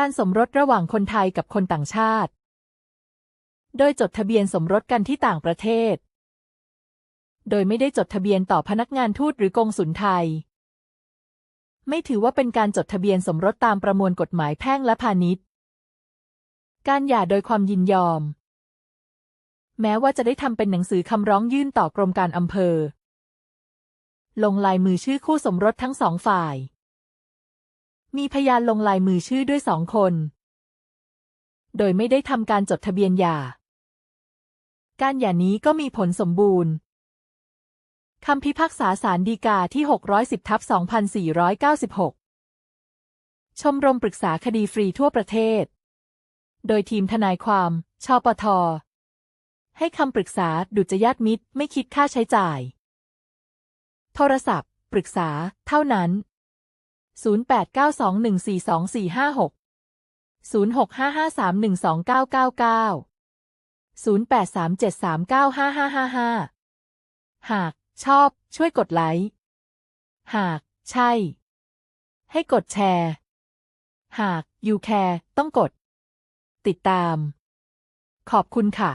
การสมรสระหว่างคนไทยกับคนต่างชาติ โดยจดทะเบียนสมรสกันที่ต่างประเทศ โดยไม่ได้จดทะเบียนต่อพนักงานทูตหรือกงสุลไทย ไม่ถือว่าเป็นการจดทะเบียนสมรสตามประมวลกฎหมายแพ่งและพาณิชย์ การหย่าโดยความยินยอม แม้ว่าจะได้ทำเป็นหนังสือคำร้องยื่นต่อกรมการอำเภอ ลงลายมือชื่อคู่สมรสทั้งสองฝ่าย มีพยานลงลายมือชื่อด้วยสองคน โดยไม่ได้ทำการจดทะเบียนหย่า การหย่านี้ก็มีผลสมบูรณ์คำพิพากษาศาลฎีกาที่ 610ทับ2496 ชมรมปรึกษาคดีฟรีทั่วประเทศ โดยทีมทนายความ ชปท ให้คำปรึกษาดุจยาตมิตรไม่คิดค่าใช้จ่าย โทรศัพท์ ปรึกษา เท่านั้น 0892142456 0655312999 0837395555 หาก ชอบ ช่วยกดไลค์ หาก ใช่ ให้กดแชร์ หาก you care ต้องกด ติดตาม ขอบคุณค่ะ